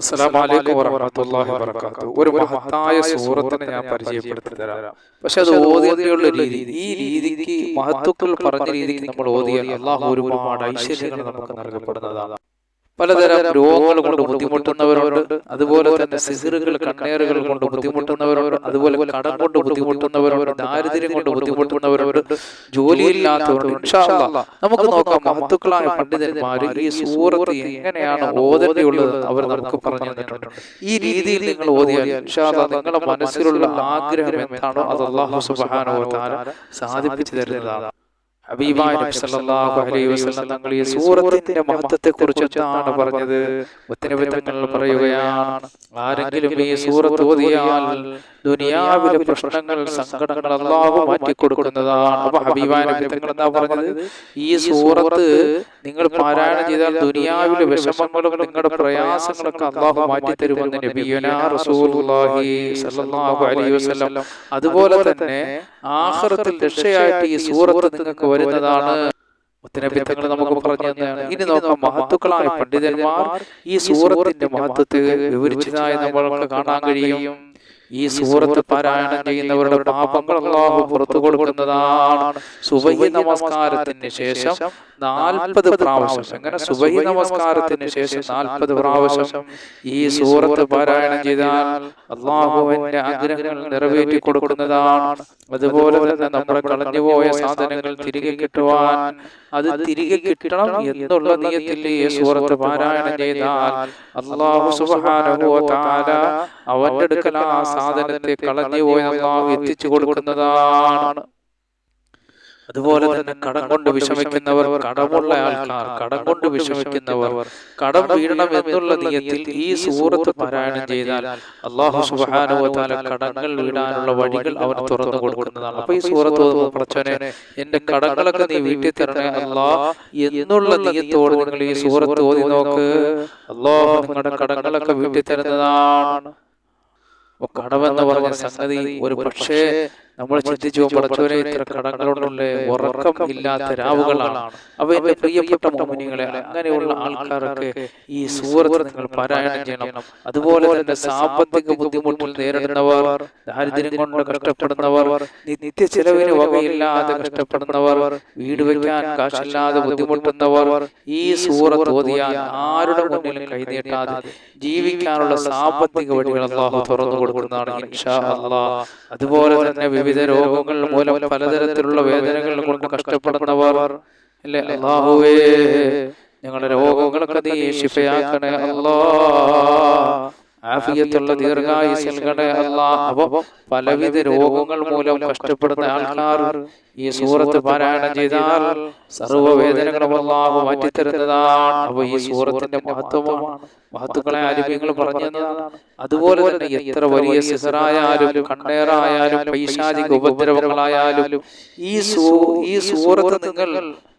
അസ്സലാമലൈക്കും വറഹ്മത്തുള്ളാഹി വബറകാതുഹു. ഒരു മഹത്തായ സൂറത്തിനെ ഞാൻ പരിചയപ്പെടുത്തി തരാം പക്ഷെ അത് ഓതിയുള്ള രീതി ഈ രീതിക്ക് മഹത്വക്കൾ പറഞ്ഞ രീതിക്ക് നമ്മൾ ഓതിയാൽ അള്ളാഹു ഒരുപാട് ഐശ്വര്യങ്ങൾ നമുക്ക് നൽകപ്പെടുന്നതാണ്. പലതരം രോഗങ്ങൾ കൊണ്ട് ബുദ്ധിമുട്ടുന്നവരുണ്ട്. അതുപോലെ തന്നെ സിസിറുകൾ കണ്ണേറുകൾ കൊണ്ട് ബുദ്ധിമുട്ടുന്നവരുണ്ട്. അതുപോലെ കടം കൊണ്ട് ബുദ്ധിമുട്ടുന്നവരുണ്ട്. ദാരിദ്ര്യം കൊണ്ട് ബുദ്ധിമുട്ടുന്നവരുണ്ട്. ജോലിയില്ലാത്തവരുണ്ട്. നമുക്ക് നോക്കാം. മഹത്തുക്കളായ പണ്ഡിതന്മാർ ഈ സൂറത്ത് എങ്ങനെയാണ് ഓതേണ്ടിയുള്ളത് അവർ നമുക്ക് പറഞ്ഞു തന്നിട്ടുണ്ട്. ഈ രീതിയിൽ നിങ്ങൾ ഓതിയാൽ നിങ്ങളുടെ മനസ്സിലുള്ള ആഗ്രഹം എന്താണോ അത് അള്ളാഹു സുബാനോ സാധിപ്പിച്ചു തരുന്നതാണ്. ഹബീബായ നബി സല്ലല്ലാഹു അലൈഹി വസല്ലം തങ്ങൾ ഈ സൂറത്തിന്റെ മഹത്വത്തെ കുറിച്ച് എന്താണ് പറഞ്ഞത്? മുത്തനബി തങ്ങൾ പറയുകയാണ്. ആരെങ്കിലും ഈ സൂറത്ത് ഓതിയാൽ ദുനിയാവിലെ പ്രശ്നങ്ങൾ സങ്കടങ്ങൾ അള്ളാഹു മാറ്റി കൊടുക്കുന്നതാണ്. അപ്പൊ ഹബീബായ നബി തങ്ങൾ എന്താ പറഞ്ഞത്? ഈ സൂറത്ത് നിങ്ങൾ പാരായണം ചെയ്താൽ ദുനിയാവിലെ വിഷമങ്ങളും നിങ്ങളുടെ പ്രയാസങ്ങളൊക്കെ അള്ളാഹു മാറ്റി തരുമെന്ന് നബിയുനാ റസൂലുള്ളാഹി സല്ലല്ലാഹു അലൈഹി വസല്ലം. അതുപോലെ തന്നെ ആഖിറത്തിൽ രക്ഷയായിട്ട് ഈ സൂറത്ത് നിങ്ങൾക്ക് വരുന്നതാണ്. മുത്തനബിത്തങ്ങൾ നമുക്ക് പറഞ്ഞു തന്നെയാണ്. ഇനി നോക്കാം മഹത്തുക്കളായ പണ്ഡിതന്മാർ ഈ സൂറത്തിന്റെ മഹത്വത്തെ വിവരിച്ചതായി നമ്മൾക്ക് കാണാൻ കഴിയും. ഈ സൂറത്ത് പാരായണം ചെയ്യുന്നവരുടെ പാപങ്ങൾ അള്ളാഹു പുറത്തു കൊടുക്കുന്നതാണ്. സുബഹി നമസ്കാരത്തിന് ശേഷം നാൽപ്പത് പ്രാവശ്യം. അങ്ങനെ സുബഹി നമസ്കാരത്തിന് ശേഷം നാൽപ്പത് പ്രാവശ്യം ഈ സൂറത്ത് പാരായണം ചെയ്താൽ അള്ളാഹുവിന്റെ ആഗ്രഹങ്ങൾ നിറവേറ്റി കൊടുക്കുന്നതാണ്. അതുപോലെ തന്നെ നമ്മുടെ കളഞ്ഞുപോയ സാധനങ്ങൾ തിരികെ കിട്ടുവാൻ അത് തിരികെ കിട്ടണം എന്നുള്ള നീയത്തിൽ ഈ സൂറത്ത് പാരായണം ചെയ്താൽ അള്ളാഹു തആല അവന്റെ അടുക്കൽ ആ സാധനത്തെ കളഞ്ഞുപോയ അള്ളാഹു എത്തിച്ചു കൊടുക്കുന്നതാണ്. അതുപോലെ തന്നെ കടം കൊണ്ട് വിഷമിക്കുന്നവർ കടമുള്ള ആൾക്കാർ കടം കൊണ്ട് വിഷമിക്കുന്നവർ കടം വീഴണം എന്നുള്ള നിയത്തിൽ ഈ സൂറത്ത് പാരായണം ചെയ്താൽ അള്ളാഹു തആല കടങ്ങൾ വീടാനുള്ള വഴികൾ അവർ തുറന്നു കൊടുക്കുന്നതാണ്. അപ്പൊ ഈ സൂറത്ത് പടച്ചോനെ എന്റെ കടങ്ങളൊക്കെ നീ വീട്ടിൽ തരണേ അല്ലാ എന്നുള്ള നിയത്തോട് നിങ്ങൾ ഈ സൂറത്ത് ഓതി നോക്ക്. അള്ളാഹു നിങ്ങളുടെ കടങ്ങളൊക്കെ വീട്ടിൽ തരുന്നതാണ്. കടമെന്ന് പറഞ്ഞ സംഗതി ഒരു പക്ഷേ നമ്മൾ ചിന്തിച്ചു പടച്ചവരെ ഇത്ര കടങ്ങളുണ്ടല്ലേ ഉറക്കം ഇല്ലാത്ത രാവുകളാണ്. അവ എന്റെ പ്രിയപ്പെട്ട മോമിനികളെ അങ്ങനെയുള്ള ആൾക്കാരൊക്കെ ഈ സൂറത്ത് നിങ്ങൾ പാരായണം ചെയ്യണം. അതുപോലെ തന്നെ സാമ്പത്തിക ബുദ്ധിമുട്ടിൽ നേരിടുന്നവർ ദാരിദ്ര്യം കൊണ്ട് കഷ്ടപ്പെടുന്നവർ നിത്യ ചെലവിന് വകയില്ലാതെ കഷ്ടപ്പെടുന്നവർ വീട് വയ്ക്കാൻ കാശില്ലാതെ ബുദ്ധിമുട്ടുന്നവർ ഈ സൂറത്ത് ഓതിയാൽ ആരുടെ മുന്നിലും കൈനീട്ടാതെ ജീവിക്കാനുള്ള സാമ്പത്തിക വഴികൾ അള്ളാഹു തുറന്നു കൊടുക്കുന്നതാണ് അതുപോലെ തന്നെ വിവിധ രോഗങ്ങൾ മൂലം പലതരത്തിലുള്ള വേദനകൾ കൊണ്ട് കഷ്ടപ്പെടുന്നവർ അല്ലേ അള്ളാഹുവേ ഞങ്ങളുടെ രോഗങ്ങളൊക്കെ നീ ശിഫയാക്കണേ അല്ലാ. ആഫിയത്തുള്ള ദീർഘായുസ് അല്ലാ. അപ്പൊ പലവിധ രോഗങ്ങൾ മൂലം കഷ്ടപ്പെടുന്ന ആൾക്കാർ ഈ സൂറത്ത് പാരായണം ചെയ്താൽ സർവവേദനകളും അള്ളാഹു മാറ്റിത്തരുന്നതാണ്. അപ്പൊ ഈ സൂറത്തിന്റെ മഹത്വമാണ്. മഹത്തുക്കളെ ആരോഗ്യങ്ങൾ പറഞ്ഞതാണ്. അതുപോലെ തന്നെ എത്ര വലിയ സിസറായാലും കണ്ണേറായാലും പൈശാചിക ഉപദ്രവങ്ങളായാലും ഈ സൂ ഈ സൂറത്ത് നിങ്ങൾ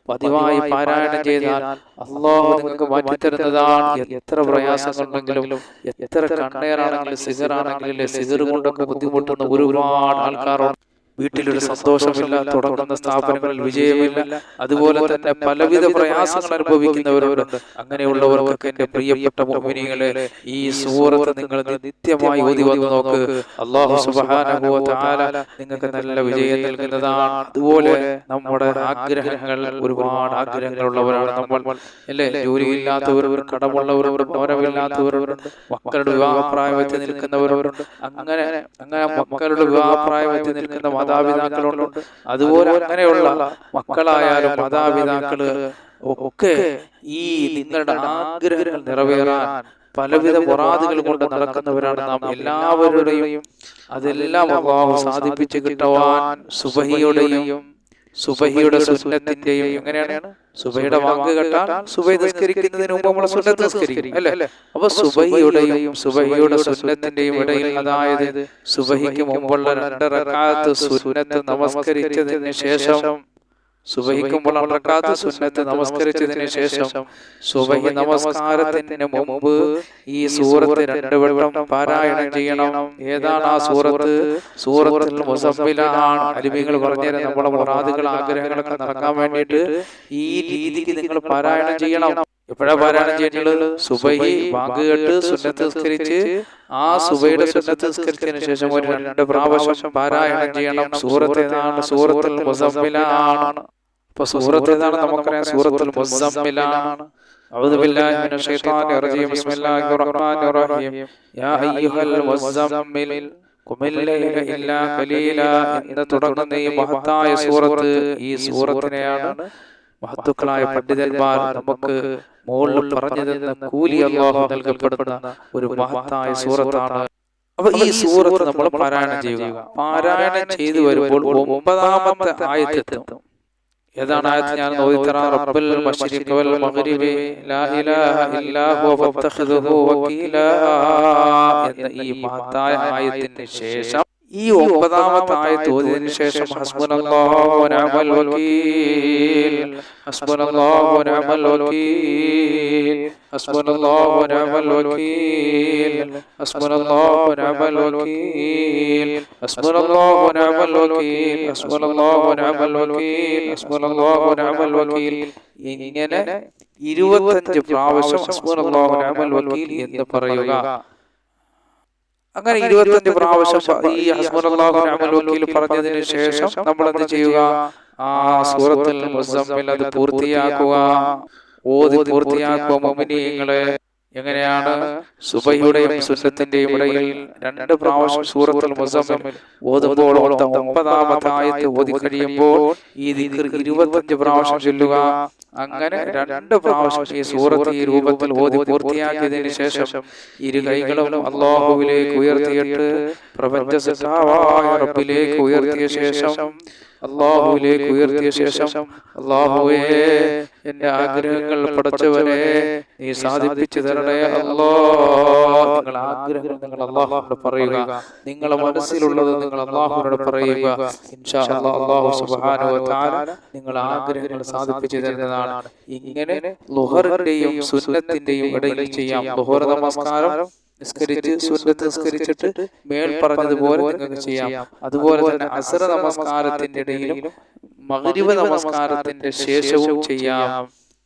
പതിവായി പാരായണം ചെയ്താൽ അള്ളാഹു നിങ്ങൾക്ക് മാറ്റിത്തരുന്നതാണ് എത്ര പ്രയാസങ്ങളുണ്ടെങ്കിലും എത്ര കണ്ണേറാണെങ്കിലും സിഗറാണെങ്കിലും സിഗർ കൊണ്ടൊക്കെ ബുദ്ധിമുട്ടുന്ന ഒരുപാട് ആൾക്കാരുണ്ട്. വീട്ടിലൊരു സന്തോഷമില്ല തുടങ്ങുന്ന സ്ഥാപനങ്ങളിൽ വിജയമില്ല. അതുപോലെ തന്നെ പലവിധ പ്രയാസങ്ങൾ അനുഭവിക്കുന്നവരോട് അങ്ങനെയുള്ളവർക്കൊക്കെ എന്റെ പ്രിയപ്പെട്ട മോമിനികളെ ഈ സൂറത്ത് നിങ്ങൾ നിത്യമായി ഓതി വന്ന് നോക്ക്. അള്ളാഹു തആല നിങ്ങൾക്ക് നല്ല വിജയം നൽകുന്നതാണ്. അതുപോലെ നമ്മുടെ ആഗ്രഹങ്ങൾ ഒരുപാട് ആഗ്രഹങ്ങളുള്ളവരാണ് നമ്മൾ. അല്ലേ? ജോലിയില്ലാത്തവരവരും കടമുള്ളവരവരും ഓരവില്ലാത്തവരുണ്ട് മക്കളുടെ വിവാഹപ്രായം എത്തി നിൽക്കുന്നവരവരുണ്ട് അങ്ങനെ അങ്ങനെ മക്കളുടെ വിവാഹപ്രായം എത്തി നിൽക്കുന്ന മാതാപിതാക്കളുണ്ട്. അതുപോലെ അങ്ങനെയുള്ള മക്കളായാലും മാതാപിതാക്കൾ ഒക്കെ ഈ നിങ്ങളുടെ ആഗ്രഹങ്ങൾ നിറവേറാൻ പലവിധ മുറാദുകൾ കൊണ്ട് നടക്കുന്നവരാണ് നാം എല്ലാവരുടെയും അതെല്ലാം സാധിപ്പിച്ചു കിട്ടുവാൻ സുബഹിയുടെയും സുബഹിയുടെ സുന്നത്തിന്റെയും എങ്ങനെയാണ്? സുബഹിയുടെ വാങ്ക് കേട്ടാൽ സുബഹി നിസ്കരിക്കുന്നതിന് മുമ്പ് നമ്മൾ സുന്നത്ത് നിസ്കരിക്കും അല്ലേ? അപ്പൊ സുബഹിയുടെയും സുബഹിയുടെ സുന്നത്തിന്റെയും ഇടയിൽ അതായത് സുബഹിക്ക് മുമ്പുള്ള രണ്ട് റക്കാത്ത് സുന്നത്ത് നമസ്കരിച്ചതിന് ശേഷം സുബഹിക്കുമ്പോൾ റക്കാത്ത് സുന്നത്ത് നമസ്കരിച്ചതിന് ശേഷം സുബഹി നമസ്കാരത്തിന് മുമ്പ് ഈ സൂറത്ത് രണ്ട് വട്ടം പാരായണം ചെയ്യണം. ഏതാണ് ആ സൂറത്ത്? സൂറത്തിൽ മുസമ്മിലാണ് അലിമികൾ പറഞ്ഞുതരാം നമ്മുടെ മുറാദുകൾ ആഗ്രഹങ്ങളൊക്കെ നടക്കാൻ വേണ്ടിയിട്ട് ഈ രീതിക്ക് നിങ്ങൾ പാരായണം ചെയ്യണം. എപ്പോഴാ പാരായണം ചെയ്യേണ്ടത് സുബഹി ബാങ്ക് കേട്ട് സുന്നത്ത് നിസ്കരിച്ച് ആ സുബയുടെ സുന്നത്ത് നിസ്കരിച്ചതിന് ശേഷം ഒരു രണ്ട് പ്രാവശ്യം പാരായണം ചെയ്യണം സൂറത്ത് ഏതാണ് സൂറത്തുൽ മുസമ്മിലാണ് ഇപ്പൊ സൂറത്ത് ഏതാണ് നമുക്കറിയാം സൂറത്തുൽ മുസമ്മിലാണ് أعوذ بالله من الشيطان الرجيم بسم الله الرحمن الرحيم يا أيها المزمل قم الليل إلا قليلا എന്ന് തുടങ്ങുന്ന ഈ മഹത്തായ സൂറത്ത് ഈ സൂറത്തിനെയാണ് മഹത്തുക്കളായ പണ്ഡിതന്മാർ നമുക്ക് മുകളിൽ പറഞ്ഞു തരുന്ന കൂലി അള്ളാഹു നൽകപ്പെടുന്ന ഒരു മഹത്തായ സൂറത്താണ്. അപ്പൊ ഈ സൂറത്ത് നമ്മൾ പാരായണം ചെയ്യുക. പാരായണം ചെയ്തു വരുമ്പോൾ ഒമ്പതാമത്തെ ആയത്തെത്തും. ഏതാണ് ആയത്ത്? ഞാൻ ഓദിത്തറ റബ്ബൽ മശ്രിഖ് വൽ മഗ്രിബി. ലാ ഇലാഹ ഇല്ലാ ഹുവ ഫത്തഖിദുഹു വകീല എന്ന ഈ മഹത്തായ ആയത്തിന് ശേഷം ഈ ഒമ്പതാമത്തെ ആയത്ത് ഓതിയതിനു ശേഷം വനിഅമൽ വകീൽ വനഅമൽ വകീൽ വനഅമൽ വകീൽ വനഅമൽ വകീൽ വനഅമൽ വകീൽ വനഅമൽ വകീൽ ഇങ്ങനെ ഇരുപത്തഞ്ച് പ്രാവശ്യം വനഅമൽ വകീൽ എന്ന് പറയുക. അങ്ങനെ ഇരുപത്തഞ്ച് പ്രാവശ്യം ഈ വക്കീൽ പറഞ്ഞതിന് ശേഷം നമ്മൾ എന്ത് ചെയ്യുക? ആ സൂറത്തുൽ അത് പൂർത്തിയാക്കുക ഓതി പൂർത്തിയാക്കുക മുഅ്മിനീങ്ങളെ എങ്ങനെയാണ് സുബഹിയുടെയും സുന്നത്തിന്റെയും ഇടയിൽ രണ്ട് പ്രാവശ്യം സൂറത്തുൽ മുസമ്മിൽ ഓതുമ്പോൾ ഒമ്പതാമത്തെ ആയത്ത് ഓതി കഴിയുമ്പോൾ ഈ ഇരുപത്തഞ്ച് പ്രാവശ്യം ചൊല്ലുക. അങ്ങനെ രണ്ട് പ്രാവശ്യം ഈ സൂറത്ത് ഈ രൂപത്തിൽ ഓതി പൂർത്തിയാക്കിയതിനു ശേഷം ഇരു കൈകളും അള്ളാഹുവിലേക്ക് ഉയർത്തിയിട്ട് പ്രപഞ്ച റബ്ബിലേക്ക് ഉയർത്തിയ ശേഷം അള്ളാഹുവിലേക്ക് ഉയർത്തിയ ശേഷം അള്ളാഹുവേ എന്റെ ആഗ്രഹങ്ങൾ പടച്ചവനെ നീ സാധിപ്പിച്ചു തരണേ അല്ലോ നിങ്ങൾ ആഗ്രഹങ്ങൾ നിങ്ങൾ അള്ളാഹുനോട് പറയുക. നിങ്ങളെ മനസ്സിലുള്ളത് നിങ്ങൾ അള്ളാഹുനോട് പറയുക. ഇൻഷാ അള്ളാഹു നിങ്ങൾ ആഗ്രഹങ്ങൾ സാധിപ്പിച്ചു തരുന്നതാണ്. ഇങ്ങനെ ലുഹറിന്റെയും സുന്നത്തിന്റെയും ഇടയിൽ ചെയ്യാം. ലുഹർ നമസ്കാരം നിസ്കരിച്ച് സുന്നത്ത് നിസ്കരിച്ചിട്ട് മേൽ പറഞ്ഞതുപോലെ നിങ്ങൾക്ക് ചെയ്യാം. അതുപോലെ തന്നെ അസറ നമസ്കാരത്തിന്റെ ഇടയിലും മകരിവ നമസ്കാരത്തിന്റെ ശേഷവും ചെയ്യാം.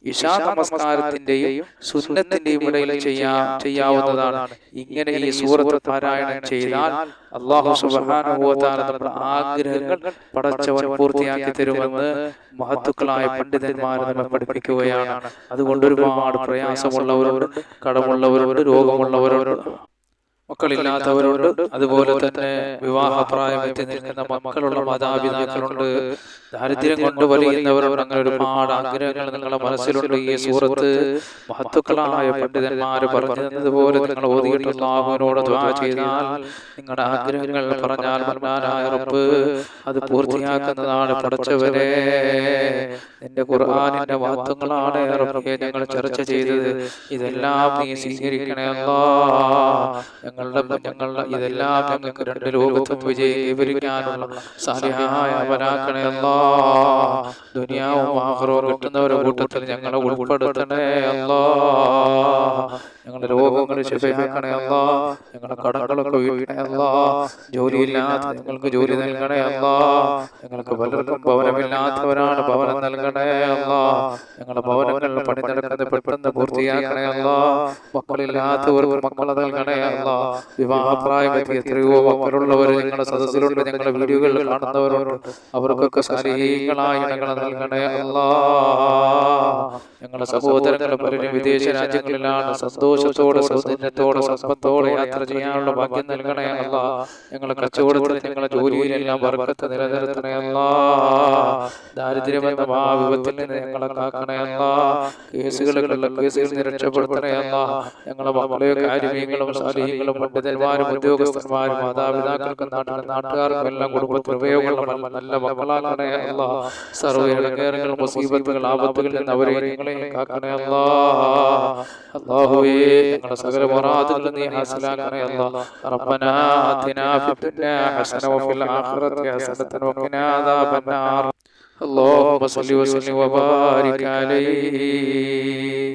ഇഷാ നമസ്കാരത്തിന്റെയും സുന്നത്തിന്റെയും ഇടയിൽ ചെയ്യാ ചെയ്യാവുന്നതാണ്. ഇങ്ങനെ ഈ സൂറത്ത് പാരായണം ചെയ്താൽ അള്ളാഹു സുബാനുഭവത്താൽ നമ്മുടെ ആഗ്രഹങ്ങൾ പടച്ചവൻ പൂർത്തിയാക്കി തരുമെന്ന് മഹത്തുക്കളായ പണ്ഡിതന്മാർ നമ്മെ പഠിപ്പിക്കുകയാണ്. അതുകൊണ്ട് ഒരുപാട് പ്രയാസമുള്ളവരുണ്ട് കടമുള്ളവരുണ്ട് രോഗമുള്ളവരുണ്ട് മക്കളില്ലാത്തവരുണ്ട്. അതുപോലെ തന്നെ വിവാഹപ്രായമെത്തി നിൽക്കുന്ന മക്കളുള്ള മാതാപിതാക്കളുണ്ട്. ദാരിദ്ര്യം കൊണ്ട് വലിയുന്നവർ അങ്ങനെ ഒരുപാട് ആഗ്രഹങ്ങൾ നിങ്ങളുടെ മനസ്സിലുണ്ട്. ഈ സൂറത്ത് മഹത്തുക്കളായ പണ്ഡിതന്മാർ പറഞ്ഞു തന്നതുപോലെ നിങ്ങൾ ഓതിയിട്ടുള്ള അവനോട് ദ്വാ ചെയ്താൽ നിങ്ങളുടെ ആഗ്രഹങ്ങൾ പറഞ്ഞാൽ ഉറപ്പ് റബ്ബ് അത് പൂർത്തിയാക്കുന്നതാണ് പഠിച്ചവരെ. നിന്റെ ഖുർആാനിന്റെ മഹത്വങ്ങളാണ് റബ്ബെ ഞങ്ങൾ ചർച്ച ചെയ്തത്. ഇതെല്ലാം നീ സ്വീകരിക്കണേ അല്ലാ. ഞങ്ങളുടെ ഞങ്ങളുടെ ഇതെല്ലാം ഞങ്ങൾക്ക് രണ്ട് ലോകത്തും വിജയം സഹായ സാധ്യമായ അല്ലാ. ദുനിയാവും ആഹ്റവും കിട്ടുന്നവരുടെ കൂട്ടത്തിൽ ഞങ്ങളെ ഉൾപ്പെടുത്തണേ അല്ലാ. ഞങ്ങളുടെ രോഗങ്ങൾ ശിഫയാക്കണേ അല്ലാ. ഞങ്ങളുടെ കടകളൊക്കെ വീഴണേ അല്ലാ. ജോലിയില്ലാത്ത ഞങ്ങൾക്ക് ജോലി നൽകണേ അല്ലാ. ഞങ്ങൾക്ക് പലർക്കും ഭവനമില്ലാത്തവരാണ് ഭവനം നൽകണേ അല്ലാ. ഞങ്ങളുടെ ഭവനങ്ങളിൽ പണി നടക്കുന്നത് പെട്ടെന്ന് പൂർത്തിയാക്കണേ അല്ലാ. മക്കളില്ലാത്തവർക്ക് മക്കളെ നൽകണേ അല്ലാ. വിവാഹപ്രായമെത്തി എത്രയോ മക്കളുള്ളവർ ഞങ്ങളുടെ സദസ്സിലുണ്ട്. ഞങ്ങളുടെ വീഡിയോകളിൽ കാണുന്നവരുണ്ട്. അവർക്കൊക്കെ ശാരീരികളായ ഇണകളെ നൽകണേ അല്ലാ. ഞങ്ങളുടെ സഹോദരങ്ങൾ പലരും വിദേശ രാജ്യങ്ങളിലാണ് സന്തോഷത്തോടെ സൗന്ദര്യത്തോടെ സമ്പത്തോടെ യാത്ര ചെയ്യാനുള്ള ഭാഗ്യം നൽകണേ അല്ല. ഞങ്ങളെ കച്ചവടത്തിൽ ഞങ്ങളുടെ ജോലിയിലെല്ലാം വർക്കത്ത് നിലനിർത്തണേ അല്ല. ദാരിദ്ര്യമെന്ന മഹാവിപത്തിൽ നിന്ന് ഞങ്ങളെ കാക്കണേ അല്ല. കേസുകളിലുള്ള കേസുകളിൽ നിന്ന് രക്ഷപ്പെടുത്തണേ അല്ല. ഞങ്ങളെ മക്കളെ കാര്യങ്ങളും സാലിഹ്യങ്ങളും പണ്ഡിതന്മാരും ഉദ്യോഗസ്ഥന്മാരും മാതാപിതാക്കൾക്കും നാട്ടിലെ നാട്ടുകാർക്കും എല്ലാം കുടുംബത്തിന് ഉപയോഗമുള്ള നല്ല മക്കളാക്കണേ അല്ല സർവ്വ ഇടങ്ങേറുകൾ മുസീബത്തുകൾ ആപത്തുകളിൽ നിന്ന് അവരെ ഞങ്ങളെ കാക്കണേ അല്ലാ അല്ലാഹുവേ ഞങ്ങളുടെ സകല മുറാദുകൾ നീ ഹാസിലാക്കണേ അല്ലാ റബ്ബനാ ആതിനാ ഫിദ്ദുനിയാ ഹസന വഫിൽ ആഖിറതി ഹസനത വഖിനാ അദാബന്നാർ اللهم صل وسلم وبارك عليه